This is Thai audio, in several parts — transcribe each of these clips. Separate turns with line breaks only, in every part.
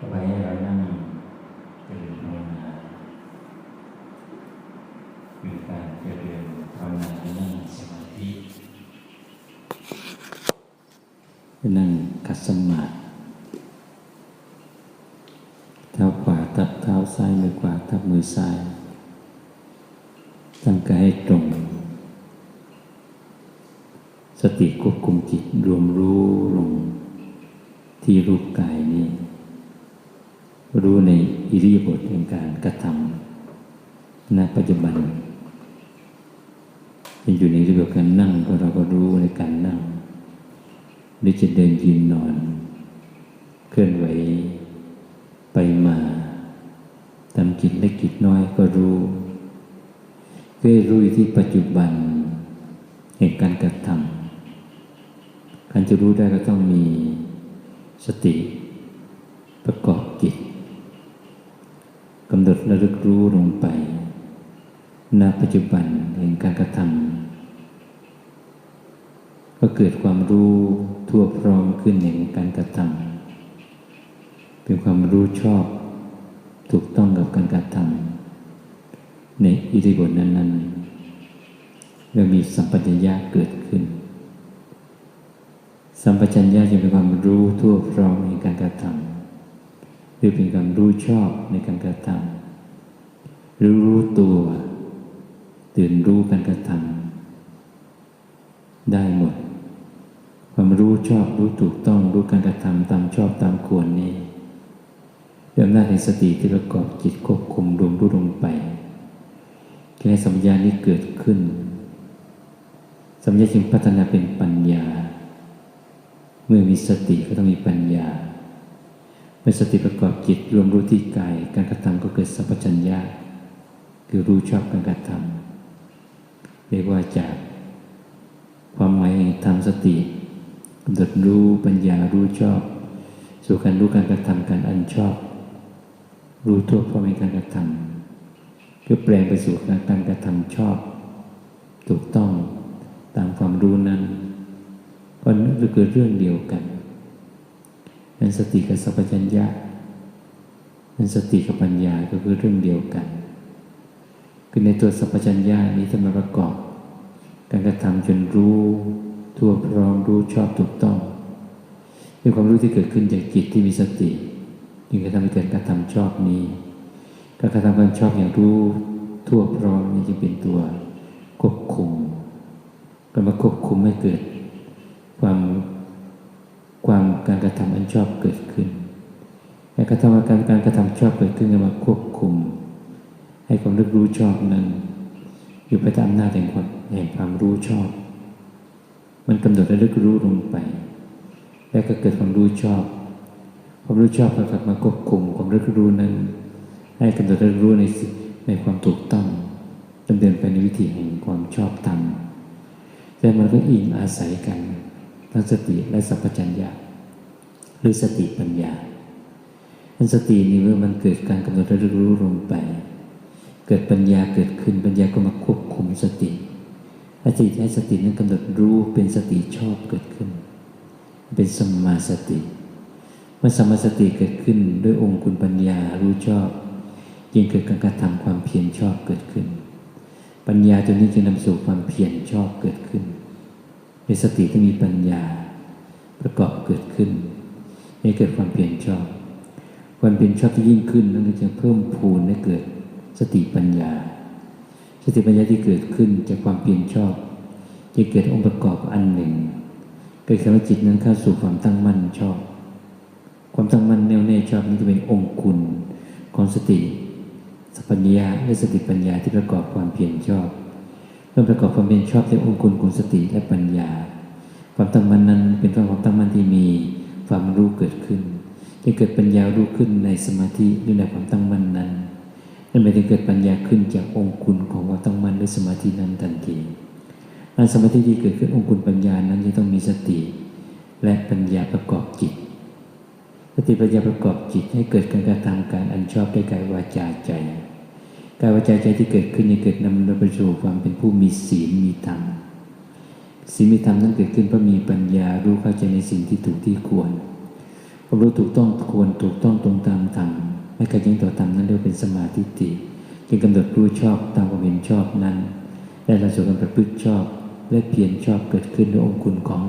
ต่อไปให้เรานั่งตื่นภาวนาคือการเจริญภาวนาให้นั่งสมาธินั่งคัดสมาธิเท้าขวาทับเท้าซ้ายมือขวาทับมือซ้ายตั้งกายให้ตรง สติควบคุมจิตรวมรู้ลงที่รูปกายนี้ รู้ในอิริยาบถแห่งการกระทำณปัจจุบันเป็นอยู่ในเรื่องการนั่งก็เราก็รู้ในการนั่งหรือจะเดินยืนนอน เคลื่อนไหวไปมาทำกิจเล็กกิจน้อยก็รู้เพื่อรู้ที่ปัจจุบันแห่งการกระทำการจะรู้ได้ก็ต้องมีสติประกอบจิต กำหนดระลึกรู้ลงไปณปัจจุบันแห่งการกระทำก็เกิดความรู้ทั่วพร้อมขึ้นแห่งการกระทำเป็นความรู้ชอบถูกต้องกับการกระทำในอิริบทนั้นๆแล้วมีสัมปชัญญะเกิดขึ้น สัมปชัญญะจะเป็นความรู้ทั่วพร้อมในการกระทำ หรือเป็นความรู้ชอบในการกระทำหรือรู้ตัว ตื่นรู้การกระทำได้หมด ความรู้ชอบรู้ถูกต้องรู้การกระทำตามชอบตามควรนี้ด้วยอำนาจแห่งสติที่ประกอบจิตควบคุมรวมรู้ลงไปแค่สัมยานี้เกิดขึ้น สัมยาจึงพัฒนาเป็นปัญญา เมื่อมีสติก็ต้องมีปัญญา มื่อสติประกอบจิตรวมรู้ที่กายการกระทำก็เกิดสัพพัญญาคือรู้ชอบการกระทำเรียกว่าจากความหมายแห่งธรรมสติกำหนดรู้ปัญญารู้ชอบ สู่การรู้การกระทำการอันชอบ รู้ทั่วพร้อมในการกระทำคือแปลงไปสู่การการกระทำชอบ ถูกต้องตามความรู้นั้นเพราะนั่นคือเรื่องเดียวกัน นั้นสติกับสัพพัญญะนั้นสติกับปัญญาก็คือเรื่องเดียวกัน คือในตัวสัพพัญญะนี้จะมาประกอบ การกระทำจนรู้ทั่วพร้อมรู้ชอบถูกต้องเป็นความรู้ที่เกิดขึ้นจากจิตที่มีสติจึงจะทำให้เกิดการทำชอบนี้การกระทำการชอบอย่างรู้ทั่วพร้อมนี้จะเป็นตัวควบคุมก็มาควบคุมให้เกิดความ ความการกระทำอันชอบเกิดขึ้นการกระทำการการกระทำชอบเกิดขึ้นก็มาควบคุม ให้ความรู้รู้ชอบนั้น อยู่ภายใต้อำนาจแห่งความแห่งความรู้ชอบ มันกำหนดและลึกรู้ลงไป แล้วก็เกิดความรู้ชอบ ความรู้ชอบก็กลับมาควบคุมความลึกรู้นั้น ให้กำหนดและรู้ในในความถูกต้องดำเนินไปในวิถีแห่งความชอบธรรมแต่มันก็อิงอาศัยกัน ทั้งสติและสัพพัญญาหรือสติปัญญาอันสตินี้เมื่อมันเกิดการกำหนดและลึกรู้ลงไป เกิดปัญญาเกิดขึ้นปัญญาก็มาควบคุมสติอาจิตให้สตินั้นกำหนดรู้เป็นสติชอบเกิดขึ้น เป็นสมมาสติเมื่อสมมาสติเกิดขึ้นด้วยองค์คุณปัญญารู้ชอบยิ่งเกิดการกระทำความเพียรชอบเกิดขึ้น ปัญญาตัวนี้จะนำสู่ความเพียรชอบเกิดขึ้น ในสติที่มีปัญญาประกอบเกิดขึ้นให้เกิดความเพียรชอบ ความเพียรชอบที่ยิ่งขึ้นนั้นจะเพิ่มพูนให้เกิดสติปัญญา สติปัญญาที่เกิดขึ้นจากความเพียรชอบจะเกิดองค์ประกอบอันหนึ่งเกิดคำว่าจิตนั้นเข้าสู่ความตั้งมั่นชอบ ความตั้งมั่นแน่วแน่ชอบนี้จะเป็นองค์คุณของสติสัพพัญญาและสติปัญญาที่ประกอบความเพียรชอบ เมื่อประกอบความเพียรชอบด้วยองค์คุณของสติและปัญญา ความตั้งมั่นนั้นเป็นความตั้งมั่นที่มีความรู้เกิดขึ้นจะเกิดปัญญารู้ขึ้นในสมาธิด้วยในความตั้งมั่นนั้นนั่นหมายถึงเกิดปัญญาขึ้นจากองค์คุณของความตั้งมั่นด้วยสมาธินั้นทันทีอันสมาธิที่เกิดขึ้นองค์คุณปัญญานั้นจะต้องมีสติ และปัญญาประกอบจิตสติปัญญาประกอบจิตให้เกิดการกระทำการอันชอบด้วยกายวาจาใจ กายวาจาใจที่เกิดขึ้นจะเกิดนำไปสู่ความเป็นผู้มีศีลมีธรรมศีลมีธรรมนั้นเกิดขึ้นเพราะมีปัญญารู้เข้าใจในสิ่งที่ถูกที่ควรความรู้ถูกต้องควรถูกต้องตรงตามธรรมไม่ขัดแย้งต่อธรรมนั้นเรียกเป็นสมาธิติจึงกำหนดรู้ชอบตามความเห็นชอบนั้น และเราส่วนการประพฤติชอบและเพียรชอบเกิดขึ้นด้วยองคุณของ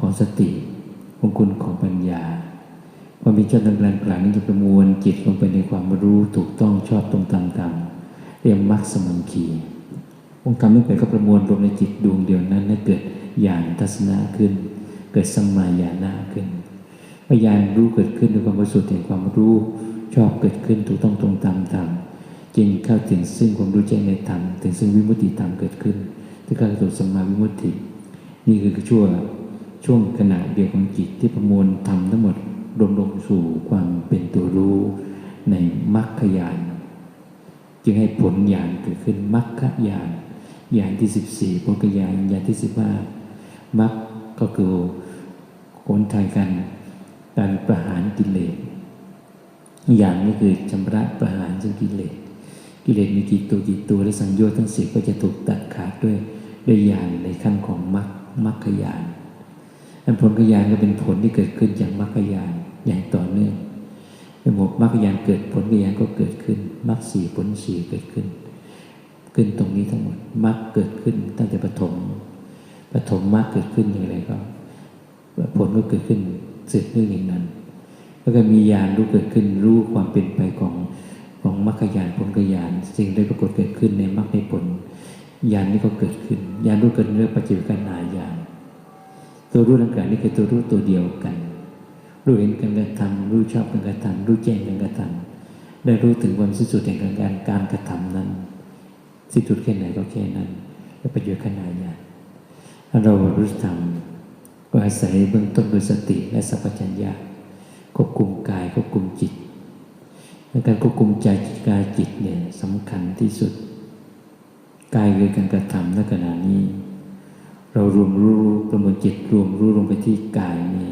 ของสติ องคุณของปัญญาความมีเจ้าดังกลางกลางนี้จะประมวลจิตลงไปในความรู้ถูกต้องชอบตรงตามธรรม เรียกมรรคสมังคีองค์ธรรมไม่เป็นก็ประมวลรวมในจิตดวงเดียวนั้นให้เกิดญาณทัศนะขึ้น เกิดสมายานะขึ้นพยานรู้เกิดขึ้นด้วยความบริสุทธิ์แห่งความรู้ชอบเกิดขึ้นถูกต้องตรงตามธรรมจึงเข้าถึงซึ่งความรู้แจ้งในธรรมถึงซึ่งวิมุตติธรรมเกิดขึ้นที่เข้าสู่สมาวิมุตติ นี่คือช่วงช่วงขณะเดียวของจิตที่ประมวลธรรมทั้งหมดรวมลงสู่ความเป็นตัวรู้ในมรรคญาณ จึงให้ผลญาณเกิดขึ้นมรรคญาณญาณที่สิบสี่ผลกญาณญาณที่สิบห้ามรรคก็คือคนไทยกันการประหารกิเลสอย่างนี้คือชำระประหารซึ่งกิเลสกิเลสมีกี่ตัวกี่ตัวและสังโยชน์ทั้งสิบก็จะถูกตัดขาดด้วยด้วยญาณในขั้นของมรรคมรรคญาณอันผลกญาณก็เป็นผลที่เกิดขึ้นจากมรรคญาณอย่างต่อเนื่อง เป็นหมรรคญาณเกิดผลกญาณก็เกิดขึ้นมรรคสี่ผลสี่เกิดขึ้น ขึ้นตรงนี้ทั้งหมดมรรคเกิดขึ้นตั้งแต่ปฐมปฐมมรรคเกิดขึ้นอย่างไรก็ผลก็เกิดขึ้นสร็จเรื่องอย่างนั้น แล้วก็มีญาณรู้เกิดขึ้นรู้ความเป็นไปของของมรรคญาณผลกญาณสิ่งใดปรากฏเกิดขึ้นในมรรคในผลญาณนี้ก็เกิดขึ้นญาณรู้เกิดเรื่องปัจจุบันนาญาณตัวรู้ดังกล่าวนี้คือตัวรู้ตัวเดียวกัน รู้เห็นการกระทำรู้ชอบการกระทำรู้แจ้งการกระทำได้รู้ถึงความสิ้นสุดแห่งการการกระทำนั้นสิ้นสุดแค่ไหนก็แค่นั้นและประโยชน์ขนาดใหญ่ถ้าเรารู้ธรรมก็อาศัยเบื้องต้นโดยสติและสัพพัญญาควบคุมกายควบคุมจิตในการควบคุมใจจิตกายจิตเนี่ยสำคัญที่สุดกายคือการกระทำในขณะนี้ เรารวมรู้ประมวลจิตรวมรู้ลงไปที่กายนี่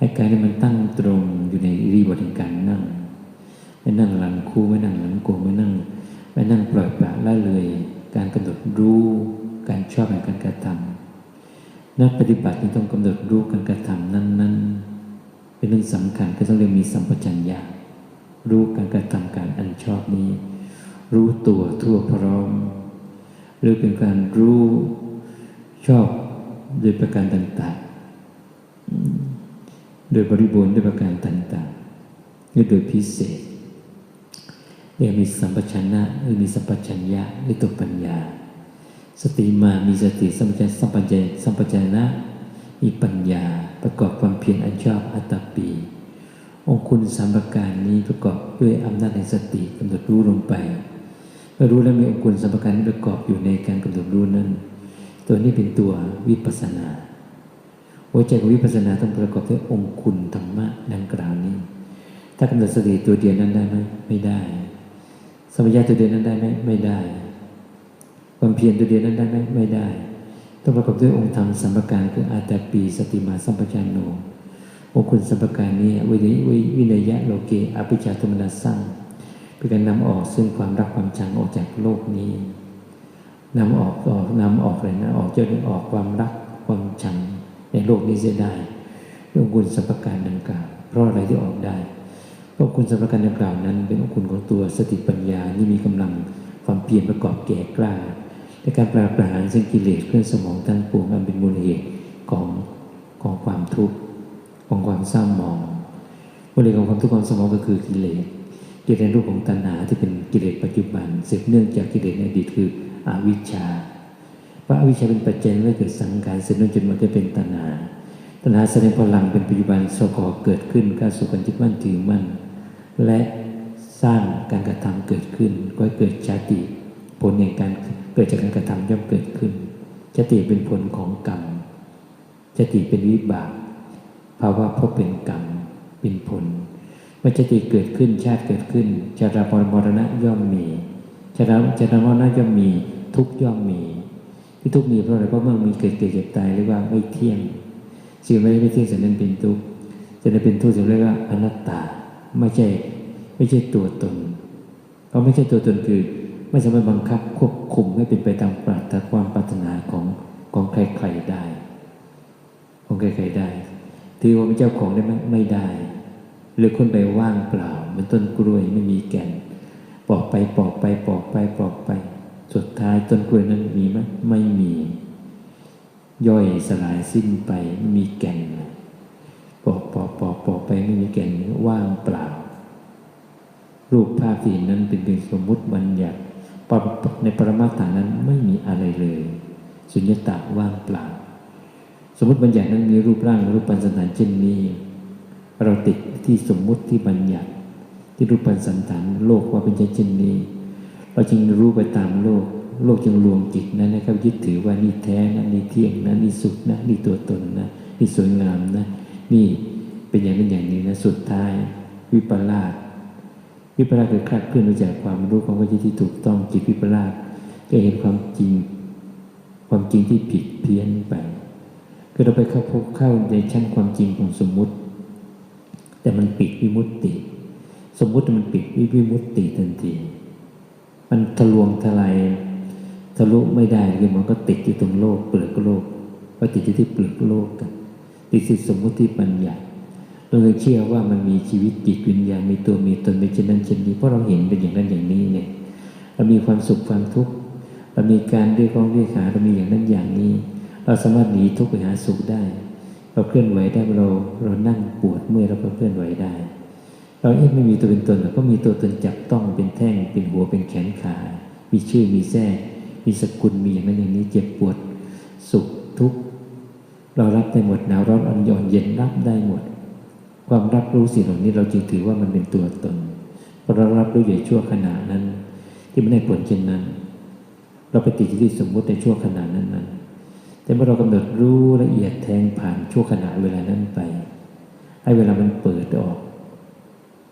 ให้กายนี่มันตั้งตรงอยู่ในรีบทแห่งการนั่งไม่นั่งหลังคู่ไม่นั่งหลังโกงไม่นั่งไม่นั่งปล่อยปละละเลย การกำหนดรู้การชอบในการกระทำนักปฏิบัติที่ต้องกำหนดรู้การกระทำนั้น ๆ เป็นเรื่องสำคัญก็ต้องเรียนมีสัมปชัญญะรู้การกระทำการอันชอบนี้ รู้ตัวทั่วพร้อมหรือเป็นการรู้ชอบโดยประการต่างๆ โดยบริบูรณ์ด้วยประการต่างๆหรือโดยพิเศษเรียกมีสัมปชัญญะหรือมีสัมปชัญญะหรือตัวปัญญา สติมามีสติสัมปชัญญะสัมปชัญญะสัมปชัญญะมีปัญญาประกอบความเพียรอันชอบอัตตปี องคุณสามประการนี้ประกอบด้วยอำนาจในสติกำหนดรู้ลงไปเมื่อรู้แล้วมีองคุณสัมปการที่ประกอบอยู่ในการกำหนดรู้นั้น ตัวนี้เป็นตัววิปัสนา หัวใจของวิปัสสนาต้องประกอบด้วยองค์คุณธรรมะดังกล่าวนี้ ถ้ากำหนดสติตัวเดียวนั้นได้ไหมไม่ได้ สมัยตัวเดียวนั้นได้ไหมไม่ได้ความเพียรตัวเดียวนั้นได้ไหมไม่ได้ ต้องประกอบด้วยองค์ธรรมสัมปการคืออาตาปีสติมาสัมปชัญโนองค์คุณสัมปการนี้วิริวินยะโลเกอภิชาตุมนาสั่งเป็นการนำออกซึ่งความรักความชังออกจากโลกนี้นำออกออกนำออกเลยนะออกจะได้ออกความรักความชัง ในโลกนี้เสียได้ด้วยคุณสัมปการดังกล่าวเพราะอะไรที่ออกได้ เพราะคุณสัมปการดังกล่าวนั้น เป็นองคุณของตัวสติปัญญานี่มีกำลังความเพียรประกอบแก่กล้าในการปราบปรามซึ่งกิเลสเครื่องสมองทั้งปวงอันเป็นมูลเหตุของของความทุกข์ของความเศร้าหมองมูลเหตุของความทุกข์ความสมองก็คือกิเลสกิเลสรูปของตัณหาที่เป็นกิเลสปัจจุบันสืบเนื่องจากกิเลสในอดีตคืออวิชชา พราะอวิชชาเป็นปัจจัยให้เกิดสังขารสืบเนื่องจนมันจะเป็นตัณหาตัณหาแสดงพลังเป็นปัจจุบันสกอเกิดขึ้นการสุกันจิตมั่นถือมั่นและสร้างการกระทำเกิดขึ้น ก็เกิดชาติ ผลในการเกิดจากการกระทำย่อมเกิดขึ้นชาติเป็นผลของกรรมชาติเป็นวิบากภาวะพบเป็นกรรมเป็นผลเมื่อจติเกิดขึ้นชาติเกิดขึ้นชาราปรมรณะย่อมมีชาราชารมรณะย่อมมีทุกย่อมมี ที่ทุกมีเพราะอะไรเพราะเมื่อมีเกิดเกิดเจ็บตายเรียกว่าไม่เที่ยงสิ่งไม่ไม่เที่ยงสิ่งนั้นเป็นทุกจะได้เป็นทุกสิ่งเรียกว่าอนัตตาไม่ใช่ไม่ใช่ตัวตนเพราะไม่ใช่ตัวตนคือ ไม่สามารถบังคับควบคุมให้เป็นไปตามปรารถนาความปรารถนาของของใครๆได้ของใครๆได้ถือว่าเป็นเจ้าของได้ไหมไม่ได้ หรือคนไปว่างเปล่าเหมือนต้นกล้วยไม่มีแก่นปอกไปปอกไปปอกไปปอกไป สุดท้ายต้นกล้วยนั้นมีไหมไม่มี ย่อยสลายสิ้นไปไม่มีแก่นปอกปอกปอกปอกไปไม่มีแก่นว่างเปล่า รูปภาพที่นั้นเป็นเพียงสมมุติบัญญัติในปรมาฐานนั้นไม่มีอะไรเลยสุญญตาว่างเปล่า สมมติบัญญัตินั้นมีรูปร่างรูปปัญสันฐานเช่นนี้ เราติดที่สมมุติที่บัญญัติ ที่รูปปัญสันฐานโลกว่าเป็นเช่นนี้ เราจึงรู้ไปตามโลก โลกจึงรวมจิตนั้นนะครับยึดถือว่านี่แท้นะนี่เที่ยงนะนี่สุขนะนี่ตัวตนนะนี่สวยงามนะนี่เป็นอย่างนั้นอย่างนี้นะสุดท้าย วิปลาสวิปลาสคือคลาดเคลื่อนมาจากความรู้ของวิจิตที่ถูกต้องจิตวิปลาสก็เห็นความจริง ความจริงที่ผิดเพี้ยนไปคือเราไปเข้าพบเข้าในชั้นความจริงของสมมุติ แต่มันปิดวิมุตติ สมมุติมันปิดวิวิมุตติทันที มันทะลวงทลายทะลุไม่ได้เลยมันก็ติดอยู่ตรงโลกเปลือกโลกก็ติดอยู่ที่เปลือกโลกกันติดสิสมมุติปัญญาเราเลยเชื่อว่ามันมีชีวิตจิตวิญญาณมีตัวมีตนเป็นเช่นนั้นเช่นนี้เพราะเราเห็นเป็นอย่างนั้นอย่างนี้เนี่ยเรามีความสุขความทุกข์เรามีการเรียกร้องเรียกหาเรามีอย่างนั้นอย่างนี้ เราสามารถหนีทุกข์ไปหาสุขได้ เราเคลื่อนไหวได้เราเรานั่งปวดเมื่อยเราก็เคลื่อนไหวได้ เราเองไม่มีตัวเป็นตนเราก็มีตัวตนจับต้องเป็นแท่ง เป็นหัวเป็นแขนขา มีชื่อมีแท้มีสกุลมีอย่างนั้นอย่างนี้เจ็บปวด สุขทุกข์เรารับได้หมดหนาวร้อนอ่อนโยนเย็นรับได้หมด ความรับรู้สิ่งเหล่านี้เราจึงถือว่ามันเป็นตัวตนพอเรารับรู้อยู่ชั่วขณะนั้น ที่ไม่ได้ผลเช่นนั้น เราไปติดที่สมมุติในชั่วขณะนั้นนั้นแต่เมื่อเรากำหนดรู้ละเอียดแทงผ่านชั่วขณะเวลานั้นไป ให้เวลามันเปิดออก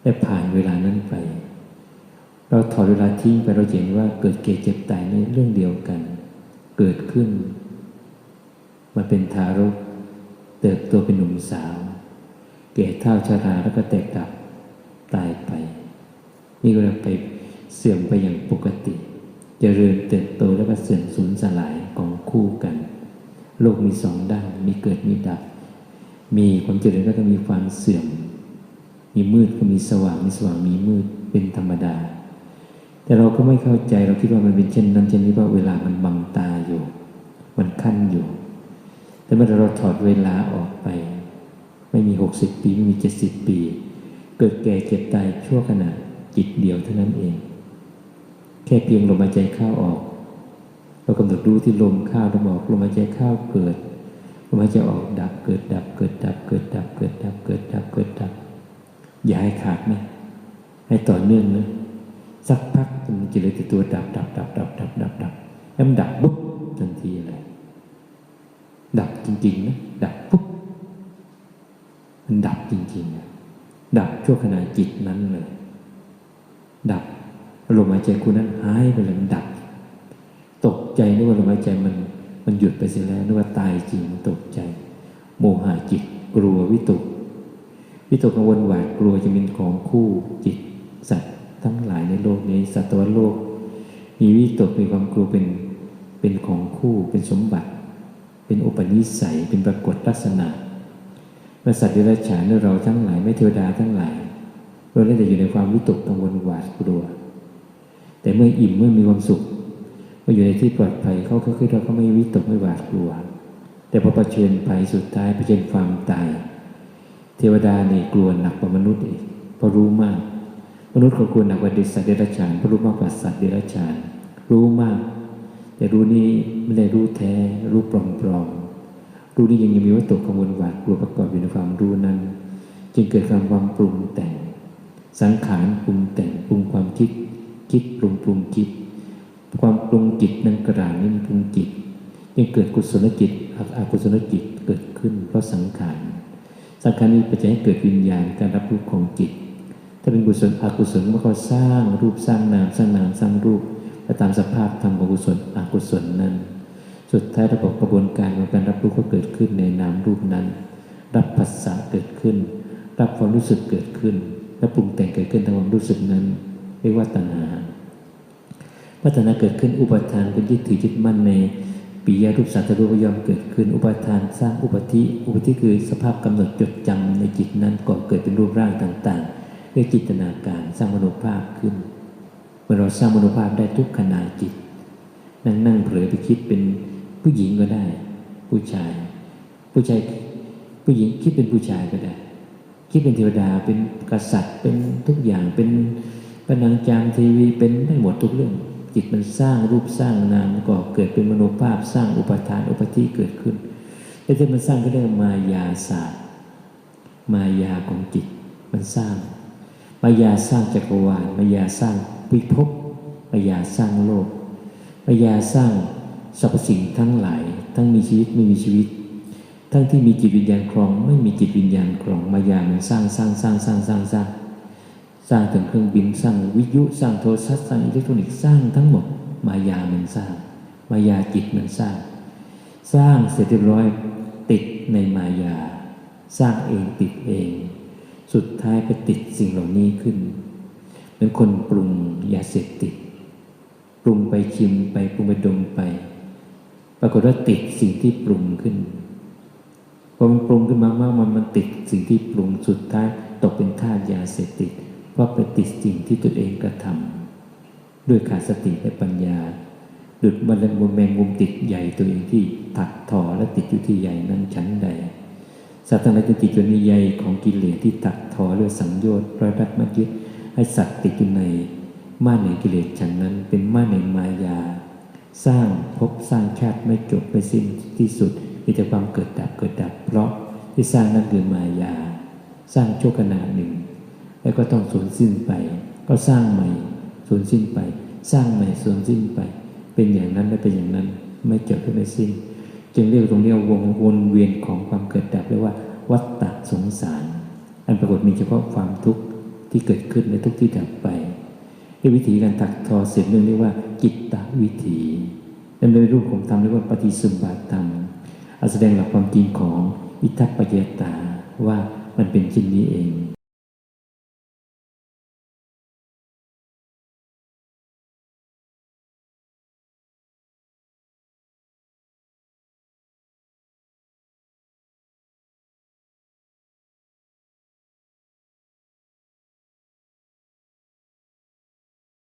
ได้ผ่านเวลานั้นไป เราถอดเวลาทิ้งไปเราเห็นว่าเกิดเกเจ็บตายในเรื่องเดียวกัน เกิดขึ้นมาเป็นทารก เติบโตเป็นหนุ่มสาว เก่เท่าชาราแล้วก็แตกดับตายไป นี่ก็เรียกไปเสื่อมไปอย่างปกติจเจริญเติบโตแล้วก็เสื่อมสูญสลายของคู่กัน โลกมีสองด้านมีเกิดมีดับ มีความเจริญก็ต้องมีความเสื่อม มีมืดก็มีสว่างมีสว่างมีมืดเป็นธรรมดา แต่เราก็ไม่เข้าใจเราคิดว่ามันเป็นเช่นนั้นเช่นนี้ว่าเวลามันบังตาอยู่ มันขั้นอยู่ แต่เมื่อเราถอดเวลาออกไป ไม่มีหกสิบปีไม่มีเจ็ดสิบปี เกิดแก่เจ็บตายชั่วขณะจิตเดียวเท่านั้นเอง แค่เพียงลมหายใจเข้าออกเรากำหนดรู้ที่ลมเข้าลมออกลมหายใจเข้าเกิดลมหายใจออกดับเกิดดับเกิดดับเกิดดับเกิดดับเกิดดับเกิดดับ อย่าให้ขาดนะให้ต่อเนื่องนะสักพักมันจะเลยติดตัวดับดับดับดับดับดับดับแล้วมันดับปุ๊บทันทีเลยดับจริงๆนะดับปุ๊บมันดับจริงๆนะดับชั่วขณะจิตนั้นเลย ดับลมหายใจคุณนั้นหายไปเลยมันดับ ตกใจนึกว่าลมหายใจมัน มันหยุดไปเสียแล้วนึกว่าตายจริงตกใจ โมหะจิตกลัววิตก วิตกกังวลหวาดกลัวจะเป็นของคู่จิตสัตว์ทั้งหลายในโลกนี้สัตว์โลก มีวิตกมีความกลัวเป็นเป็นของคู่เป็นสมบัติ เป็นอุปนิสัยเป็นปรากฏลักษณะเมื่อสัตว์เดรัจฉานเราทั้งหลายไม่เทวดาทั้งหลายเราได้แต่อยู่ในความวิตกกังวลหวาดกลัว แต่เมื่ออิ่มเมื่อมีความสุขเมื่ออยู่ในที่ปลอดภัยเขาก็คือเราก็ไม่วิตกไม่หวาดกลัว แต่พอประชิญภัยสุดท้ายประชิญความตาย เทวดาเนี่ยกลัวหนักกว่ามนุษย์อีกเพราะรู้มาก มนุษย์ก็กลัวหนักกว่าเด็กสัตว์เดรัจฉานเพราะรู้มากกว่าสัตว์เดรัจฉาน รู้มาก แต่รู้นี้ไม่ได้รู้แท้ รู้ปลอมปลอมรู้นี้ยังมีวัตถุกังวลหวาดกลัวประกอบอยู่ในความรู้นั้น จึงเกิดความความปรุงแต่ง สังขารปรุงแต่งปรุงความคิด คิดปรุงปรุงคิด ความปรุงจิตนั้นกระดานนี้มันปรุงจิตยังเกิดกุศลจิตอกุศลจิตเกิดขึ้นเพราะสังขาร สังขารนี้ปัจจัยให้เกิดวิญญาณการรับรู้ของจิต ถ้าเป็นกุศลอกุศลมันก็สร้างรูปสร้างนามสร้างนามสร้างรูปและตามสภาพธรรมของกุศลอกุศลนั้น สุดท้ายระบบกระบวนการของการรับรู้ก็เกิดขึ้นในนามรูปนั้น รับภาษาเกิดขึ้น รับความรู้สึกเกิดขึ้น และปรุงแต่งเกิดขึ้นทางความรู้สึกนั้นเรียกว่าตัณหาพัฒนาเกิดขึ้นอุปทานเป็นยึดถือยึดมั่นใน ปิยรูปสัตว์รูปย่อมเกิดขึ้น อุปทานสร้างอุปธิอุปธิคือสภาพกำหนดจดจำในจิตนั้นก่อเกิดเป็นรูปร่างต่างๆเรียจินตนาการสร้างมโนภาพขึ้นเมื่อเราสร้างมโนภาพได้ทุกขณะจิต นั่งนั่งเผลอไปคิดเป็นผู้หญิงก็ได้ ผู้ชาย ผู้ชายผู้หญิงคิดเป็นผู้ชายก็ได้ คิดเป็นเทวดาเป็นกษัตริย์เป็นทุกอย่างเป็นปนังจามทีวีเป็นได้หมดทุกเรื่องจิตมันสร้างรูปสร้างนามก็เกิดเป็น สร้างอุปทานอุปธิเกิดขึ้นแล้วที่มันสร้างก็เรียกว่ามายาศาสตร์มายาของจิตมันสร้าง มายาสร้างจักรวาลมายาสร้างวิภพมายาสร้างโลกมายาสร้างสรรพสิ่งทั้งหลาย ทั้งมีชีวิตไม่มีชีวิต ทั้งที่มีจิตวิญญาณครองไม่มีจิตวิญญาณครองมายามันสร้างสร้างสร้างสร้างสร้างสร้างสร้างถึงเครื่องบินสร้างวิทยุสร้างโทรศัพท์สร้างอิเล็กทรอนิกส์สร้างทั้งหมดมายามันสร้าง มายาจิตมันสร้าง สร้างเสร็จเรียบร้อยติดในมายา สร้างเองติดเอง สุดท้ายไปติดสิ่งเหล่านี้ขึ้นเหมือนคนปรุงยาเสพติด ปรุงไปชิมไปปรุงไปดมไป ปรากฏว่าติดสิ่งที่ปรุงขึ้นพอมันปรุงขึ้นมามากมันมันติดสิ่งที่ปรุงสุดท้ายตกเป็นทาสยาเสพติดเพราะไปติดสิ่งที่ตนเองกระทำด้วยขาดสติและปัญญา ดุดมันเลยมุมแมงมุมติดใหญ่ตัวเองที่ถักถอและติดอยู่ที่ใหญ่นั้นชั้นใดสัตว์ทั้งหลายจึงติดอยู่ในใยของกิเลสที่ตักทอด้วยสังโยชน์ประดัดมัดยึดให้สัตว์ติดอยู่ในม่านในกิเลสฉันนั้น เป็นม่านในมายา สร้างภพสร้างชาติไม่จบไม่สิ้นที่สุดมีแต่ความเกิดดับเกิดดับ เพราะที่สร้างนั้นคือมายา สร้างโชั่วขณะหนึ่ง แล้วก็ต้องสูญสิ้นไป ก็สร้างใหม่สูญสิ้นไป สร้างใหม่สูญสิ้นไป เป็นอย่างนั้นและเป็นอย่างนั้น ไม่จบไม่สิ้น จึงเรียกตรงนี้ว่าวงวนเวียนของความเกิดดับเรียกว่า วัฏฏะสงสาร อันปรากฏมีเฉพาะความทุกข์ที่เกิดขึ้นในทุกที่ดับไปด้วยวิธีการถักทอเสร็จเรื่องเรียกว่าจิตตวิถีดำเนินรูปของธรรมเรียกว่าปฏิสุบาธรรมอาแสดงหลักความจริงของอิทัปปยตาว่ามันเป็นเช่นนี้เอง